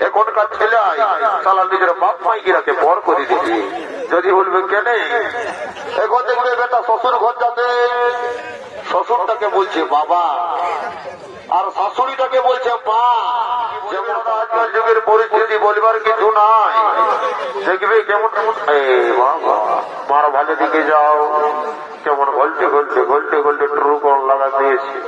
এখনকার নিজের বাপ মাইকিরাকে বর করে যদি বলবে এখন দেখবে বেটা শ্বশুর ঘর যাতে। শ্বশুরটাকে বলছে, বাবা। আর শাশুড়িটাকে বলছে, মা। যেমন আজকাল যুগের পরিস্থিতি বলবার কিছু নাই। দেখবে কেমন মার ভালো দিকে যাও। কেমন গলতে গলতে গলতে গলতে ট্রু লাগা দিয়েছে।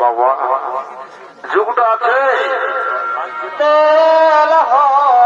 বাবা, যুগটা আছে। তেল হলো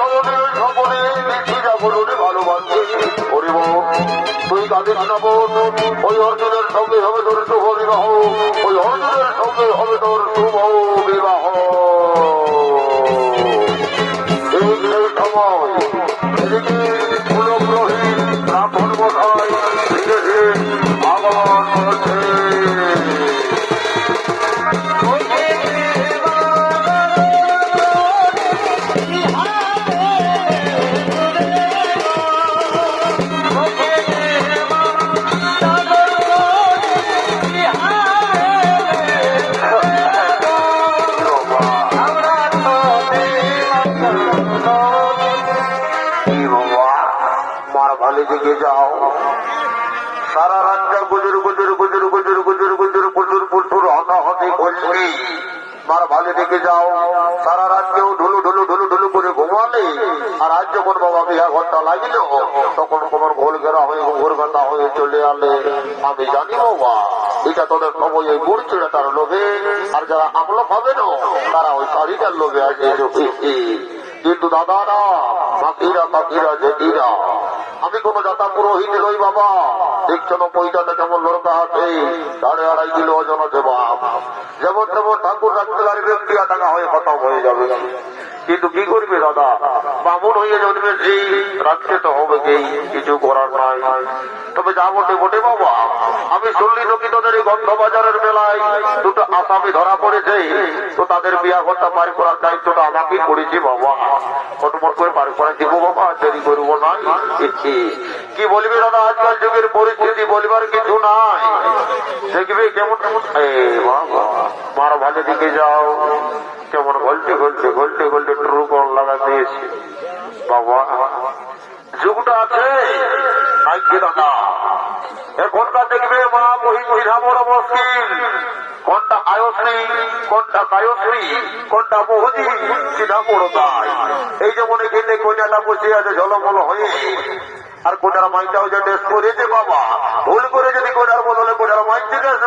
অর্জুনকে সমনে সকলে দেখি যা বলুন ভালোবাসি করিব। তুই কাঁদিস না বোন ওই অর্জুনের সঙ্গে হবে তোর শুভ বিবাহ। ওই অর্জুনের সঙ্গে হবে তোর শুভ বিবাহ। সময় কথা হয়ে চলে আলে আমি জানি বাবা এটা তোদের ওই গুড় ছেড়েটার লোভে। আর যারা আমলক হবে না, তারা ওই শাড়িটার লোভে আসে কিন্তু দাদারা কাকিরা কাকিরা জেঠিরা আমি কোন যাতা পুরোহিত নই বাবা। দেখছ না পয়সাটা কেমন লড়কা আছে সাড়ে আড়াই কিলো ওজন আছে বাপ। যেমন তেমন ঠাকুর রাখতে পারে টাকা হয়ে খতম হয়ে যাবে। কিন্তু কি করবে দাদা? বামুন হয়ে জন্মেছি রাখতে তো হবে কিছু করার নাই। তবে যা বটে বটে বাবা, আমি শুনলি তো কি তোদের এই গন্ধ বাজারের মেলায় দুটো আসামি ধরা পড়েছে, তো তাদের বিয়া ঘরটা পার করার দায়িত্বটা আমাকেই করেছি বাবা। ফটমট করে পার করে দিব বাবা, দেরি করব না। কি বলবি দাদা, আজকাল যুগের পরিস্থিতি বলবার কিছু নাই। দেখবি কেমন বাবা, মার ভালো দিকে যাও। কেমন গলতে গলতে গলতে গলতে ট্রুকল লাগা দিয়েছে। বাবা, যুগটা আছে। নাই কি দাদা, এখনকার দেখবে মা মহিষ মহিলা বড় মুশকিল। কোনটা আয়শ্রী কোনটা কায়শ্রী কোনটা বহুদি সিধা বড় তাই এই যেমন এখানে কইনাটা বসে আছে, ঝলমল হয়ে। আর কোটার মাইটাও যে ড্রেস করেছে বাবা, ভুল করে যদি কোটার বদলে কোটার মাই থেকে আসে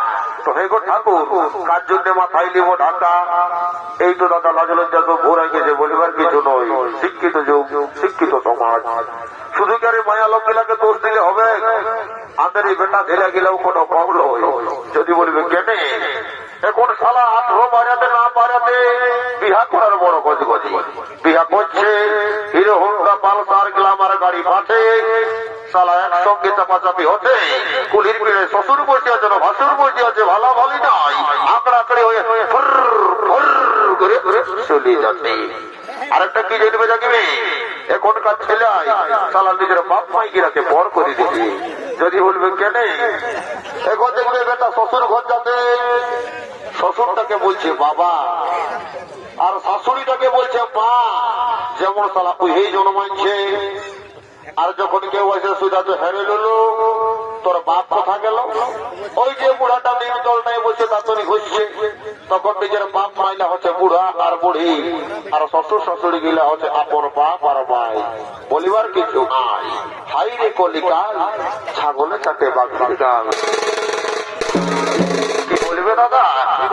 যদি বলবে, কেন? এখন সালা আঠারো বাজাতে না বাজাতে বিহা করার বড় গজগজি। বিহা করছে, হিরো হোন্ডা, পালসার গ্লামার গাড়ি পাঠে সালা একসঙ্গে চাপাচাপি হচ্ছে কুলির পিড়ে শ্বশুর বসে যেন ভাসুর আছে ভালা ভালি নাই আকড়া হয়ে ফুর ফুর করে চলে যাচ্ছে আরেকটা কি জানবে জাকিবে এখনকার ছেলে সালা নিজের বাপ মাইকিরাকে বর করে দিবে। যদি বলবে, কেনে? এখন দেখবে বেটা শ্বশুর ঘর যাতে শ্বশুরটাকে বলছে, বাবা। আর শাশুড়িটাকে বলছে, মা। যেমন সালা ওই জন্মাইছে। আর যখন কেউ এসে সুজা তো হেরে গেল তোর বাপ কোথা গেল। ওই যে বুড়াটা নিম জলটাই বসে তাতনি ঘুষছে। তখন নিজের বাপ মাইলা হচ্ছে বুড়া আর বুড়ি। আর শ্বশুর শাশুড়ি গিলা হচ্ছে আপন বাপ আর ভাই। বলিবার কিছু নাই। হাই রে কলিকাল ছাগলে চাটে কি বলবে দাদা?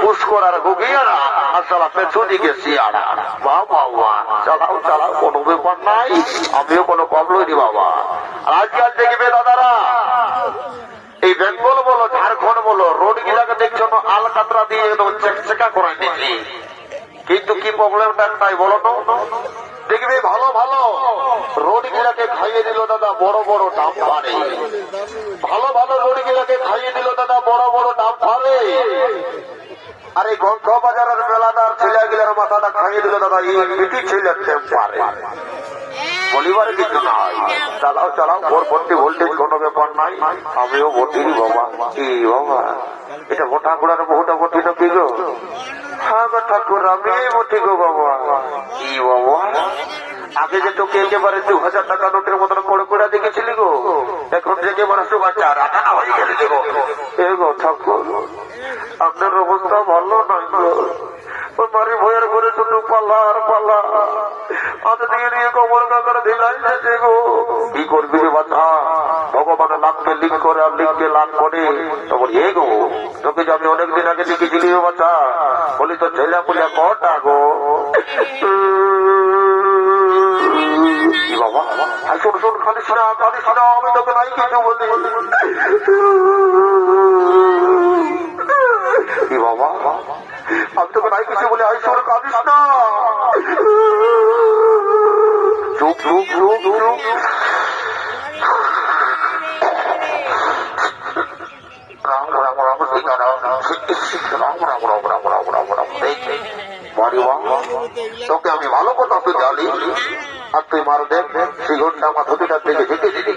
পুষ্কর আর নাই। আমিও কোনো কম লইনি বাবা। আজকাল দেখবে দাদারা এই বেঙ্গল বলো ঝাড়খণ্ড বলো রোড গিলাকে দেখছ না আলকাতরা দিয়ে করে নিচ্ছি কিন্তু কি প্রবলেমটা তাই বলো তো? দেখবে ভালো ভালো। রোড গিলাকে খাইয়ে দিল দাদা, বড় বড় দাম পারে ভালো ভালো রোড গিলাকে খাইয়ে দিল দাদা, বড় বড় দাম পারে আর গন্ধ বাজারের মেলাদার ছেলেগুলোর মাথাটা খাইয়ে দিল দাদা, এই বিটি ছেলে পারে বলিবার কিছু নাই। চালাও চালাও ভোর ভর্তি ভোল্টেজ কোনো ব্যাপার নাই। আমিও ভর্তি বাবা, কি বাবা? এটা মোটা ঘোড়ার বহুটা ভর্তি তো কি গো? হ্যাঁ গো ঠাকুর, আমি মতি গো বাবা কি বাবা আগে যে তোকে একেবারে দু হাজার টাকা নোটের মতন করে করে দেখেছিলি গো, এখন যে একেবারে সুগার চার আটানা হয়ে গেছে গো। এ গো ঠাকুর, আপনার অবস্থা ভালো নয় গো। কি করে আর তখন আমি অনেকদিন আগে দেখেছিলি রে বাচ্চা, বলি তো ছেলে পুলিয়া কটা গো? বাবা শোন শোন খালিস না খালিস না আমি তোকে নাই কিছু বলি। বাবা আমি তোকে নাই কিছু বলে আয় সর না তোকে আমি ভালো কথা তো জানি আর তুই মারদের শ্রীঘণ্টা মাথুটিটার থেকে যেতে দিদি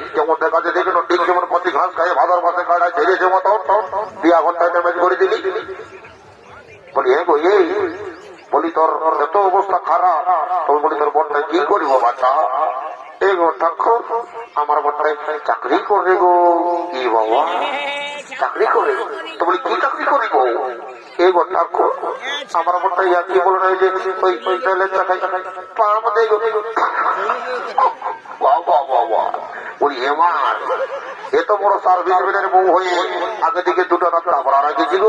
চাকরি করে গো? কি বাবা? চাকরি করে? তো বলি কি চাকরি করিব? এই ঠাকুর আমার বোনটাই আর কি বলে নাই যে ওই ওই তেলের চাকাই পাম দেই গো। বাহ বাহ বলি হেমার এত বড় সার্ভিস ম্যানের বউ হয়ে আগে দিকে দুটো রাত তারপর আর আগে ছিল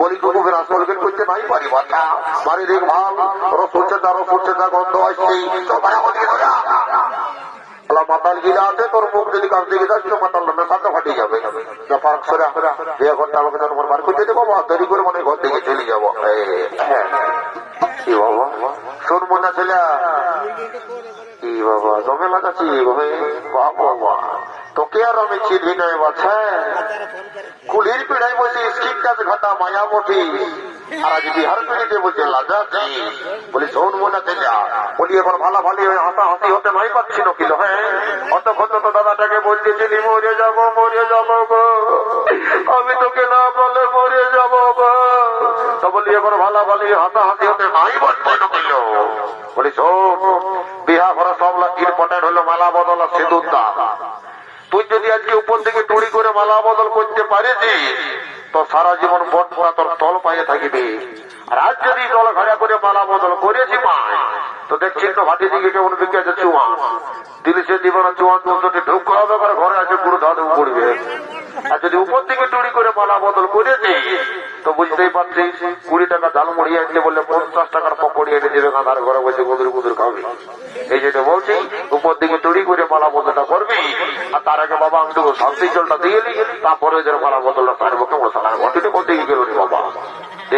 বলি কুকুরের আসলগেট করতে নাই পারি বাচ্চা। বাড়ি দেখ ভালো রসুন চেতা রসুন চেতা গন্ধ আসছে। মাতাল গিলা আছে, তোর মুখ যদি কাছ না সাথে ফাটি যাবে। বিয়ে ঘরটা আমাকে বার করতে দেবো দেরি করে মনে ঘর থেকে চলে যাব। কি বাবা? শোন মনে ছেলে। তোকে আর আমি নাই বাছা কুলির পিড়াই বসে স্কিপ কাজ ঘাটা মায়াবতী আর আজ বিহার পিড়িতে বসে লাজাচ্ছি বলি, শোন মনে ছেলে বলি এবার ভালো ভালো হাসা হাসি হতে পাচ্ছি হ্যাঁ? তো দাদাটাকে মরে যাব মরে যাব আমি তোকে না বলে মরে যাব তো বলি এবার ভালো ভালো হাসা হাসি হতে নাই পাচ্ছি বলি, শোন বিহা ঘরে সব ইম্পর্টেন্ট হলো মালা বদল সিঁদুর দাম তুই যদি আজকে উপর থেকে টুড়ি করে মালা বদল করতে পারিস, তো সারা জীবন বটফোড়া তোর পাইয়ে থাকিবে। আর আজ যদি তল ঘাড়া করে মালা বদল করেছি মা তো দেখছি তো ভাটি দিকে কেমন বিকে আছে চুয়া। দিলে সে দিব না চুয়া চৌষট্টি ঢুক করা দরকার ঘরে আছে পুরো ধাদু পড়বে আর যদি উপর থেকে টুড়ি করে মালা বদল করেছি, তো বুঝতেই পারছিস কুড়ি টাকা জাল মুড়িয়ে আনতে বললে পঞ্চাশ টাকার পকড়ি এনে দেবে কাঁধার ঘরে বসে গুদুর গুদুর খাবি। এই যেটা বলছি, উপর দিকে তৈরি করে মালা বদলটা করবি, আর তার আগে বাবা, আমি তোকে শান্তি জলটা দিয়ে নি তারপরে যেন মালা বোতলটা ছাড়বো কেমন সালা ঘটিতে মধ্যে গিয়ে গেল বাবা?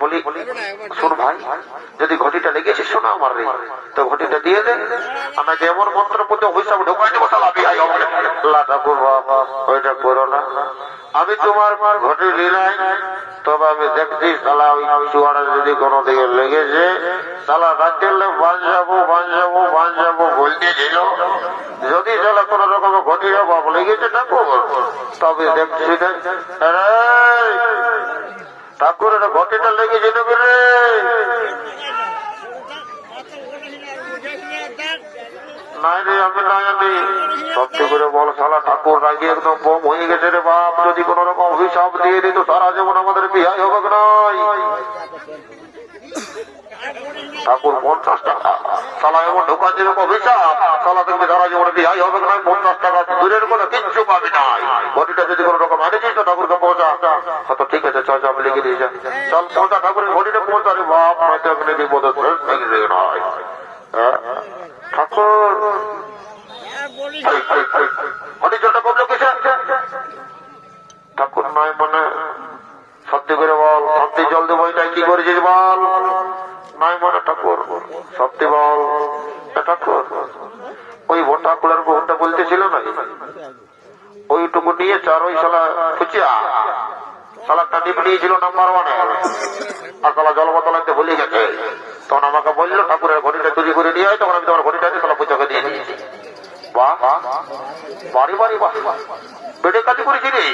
বলি শোন ভাই, যদি ঘটিটা লেগেছে শোনা আমার রে তো ঘটিটা দিয়ে দে। আমাকে এমন মন্ত্র পড়তে হিসাব ঢোকাই দেবো আমি হবে। ঠাকুর বাপ ওইটা করো না। আমি তোমার ঘটি নিলাই তবে আমি দেখছি, সালা ওই চুয়াটা যদি কোনো দিকে লেগেছে, সালা রাজ্যের লোক বান যাব বান যাব বান যাব বলতে ছিল যদি সালা কোন রকমের ঘটি বাপ লেগেছে, ঠাকুর, তবে দেখছি যে, ঠাকুর ঘটিটা লেগেছে নাকি রে নাই কোন রকম অভিশাপ দিয়ে দিত সারা জীবন আমাদের বিহাই হবে নয় ঠাকুর পঞ্চাশ টাকা। শালা এমন যেরকম অভিশাপ শালা দেখবি সারা হবে কি পঞ্চাশ টাকা দূরের কোনো কিচ্ছু পাবি নাই ঘটিটা যদি কোনো রকম আনেছিস তো ঠাকুরকে পৌঁছা হয়তো ঠিক আছে চল চল লিখে দিয়ে নয়। হ্যাঁ? ঠাকুর। নয় মানে। সত্যি করে বল, সত্যি জল দেবো এটা কি করেছিস বল? নয় মানে ঠাকুর, সত্যি বল। ঠাকুর, ওই ভোট ঠাকুরের ভোটটা বলতেছিল না ওইটুকু নিয়ে চার ওই সালা ফুচিয়া সালাদটা ডিপ নিয়েছিল নাম্বার ওয়ানে আর সালা জল ভুলে গেছে তখন আমাকে বলল ঠাকুরের ঘড়িটা চুরি করে নিয়ে হয় তখন আমি তোমার ঘড়িটা দিয়ে সালা পুজোকে দিয়ে বাহ বাড়ি বাড়ি বাহ বেডে কাজ করেছি রে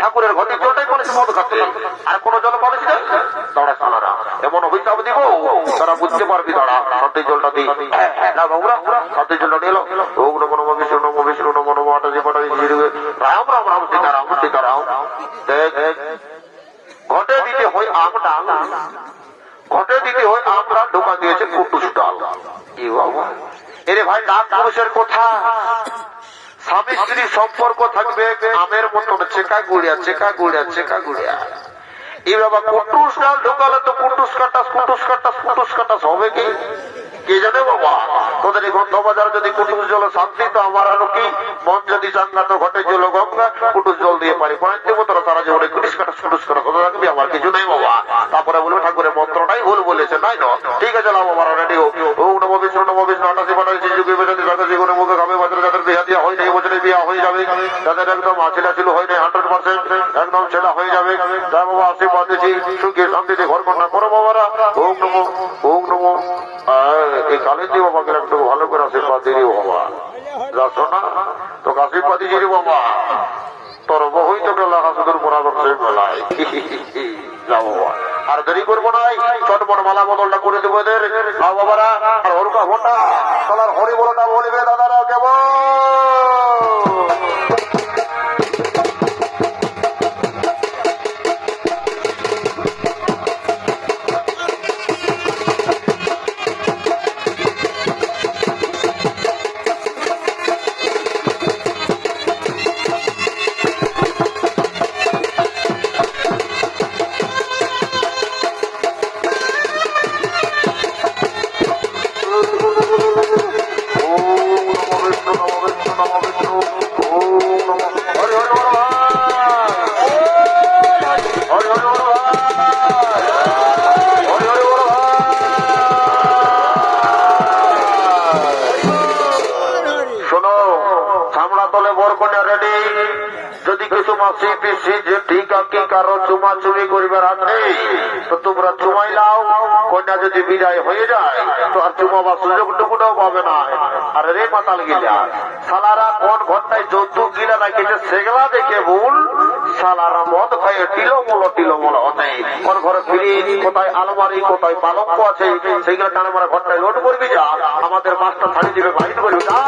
ঠাকুরের ঘটি জলটাই বলেছে মদ খাতে আর কোন জল না দাঁড়া সালারা এমন অভিশাপ দিব তারা বুঝতে পারবি দাঁড়া সত্যি জলটা দিই না বাবুরা সত্যি জলটা নিয়ে এলো ওম নমো নমো বিষ্ণু নমো বিষ্ণু নমো নমো আটাজি পাটাজি জিরুগে রাম রাম রাম সীতারাম সীতারাম দেখ ঘটে দিতে হয় আমটা ঘটে দিতে হয় আমরা ঢোকা দিয়েছে কুটুস ডাল কি বাবা এরে ভাই পুরুষের কথা। স্বামী স্ত্রীর সম্পর্ক থাকবে, আমের মতন চেকা গুড়িয়া চেকা গুড়িয়া চেকা গুড়িয়া। এই বাবা কুটুস ডাল ঢোকালে তো কুটুস কাটাস কুটুস কাটাস কুটুস কাটাস, হবে কি? কে জানে বাবা? তোদের এই গন্ধ বাজার যদি কুটুস জল শান্তি তো আমার আরও কি? মন যদি চাঙ্গা তো ঘটে জল গঙ্গা, কুটুস জল দিয়ে পারি। পাঁচ দেবো তোরা তারা জীবনে কুটুস কাটাস, কুটুস কাটা কথা রাখবি? আমার কিছু নেই বাবা। তারপরে বলবে ঠাকুরের মন্ত্রটাই ভুল বলেছে নাই না? ঠিক আছে আমার রেডি হোক। ও নব বিষ্ণু নব বিষ্ণু আটাশি বাটাশি যুগে বেজাতি বেজাতি কোনো মুখে খাবে বাজারে যাদের বিয়া দিয়া হয় বিয়া হয়ে যাবে। যাদের একদম ছেলে ছিল হয় নাই হান্ড্রেড পার্সেন্ট একদম ছেলে হয়ে যাবে। তাই বাবা আশীর্বাদ দিচ্ছি সুখে শান্তিতে ঘর কন্যা। করো বাবারা, ওম নমো ওম নমো। এই কালিন্দি বাবাকে একটু ভালো করে আশীর্বাদ দিয়ে দিও বাবা। যাচ্ছ না তোকে আশীর্বাদ দিয়ে দিও বাবা। তোর বহুই তোকে লাগা সুদূর বরাবর সেই যাব আর দেরি করব নাই চটপট মালা বদলটা করে দেবো এদের। বাবারা মাসি পিসি যে ঠিক আঁকি কারও চুমা চুমি করিবার আছে তো তোমরা চুমাই লাও কন্যা যদি বিদায় হয়ে যায়, তো আর চুমা বা সুযোগ টুকুটাও পাবে না। আর রে মাতাল গিলা সালারা কোন ঘন্টায় যৌতুক গিলা রাখেছে সেগুলা দেখে ভুল? সালারা মদ খাইয়ে টিলমল টিলমল হতে কোন ঘরে ফ্রিজ কোথায় আলমারি, কোথায় পালঙ্ক আছে, সেইগুলো টানে মারা ঘরটায় লোড করবি যা। আমাদের মাস্টার ছাড়ি দিবে বাইট করবি না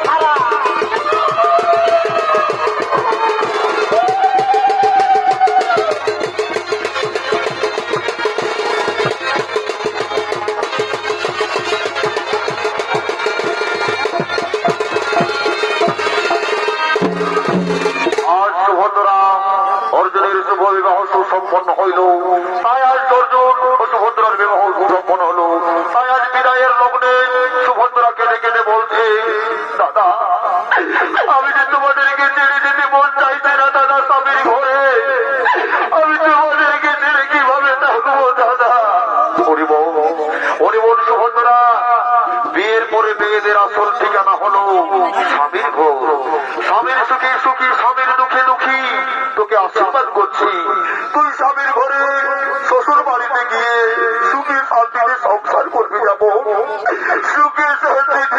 খারাপ বিয়ের পরে মেয়েদের আসল ঠিকানা হলো স্বামীর ঘর। স্বামীর সুখে সুখী, স্বামীর দুঃখে দুঃখী, তোকে আশীর্বাদ করছি। তুই স্বামীর ঘরে শ্বশুর বাড়িতে গিয়ে সুখে শান্তিতে সংসার করবি যাব সুখে শান্তিতে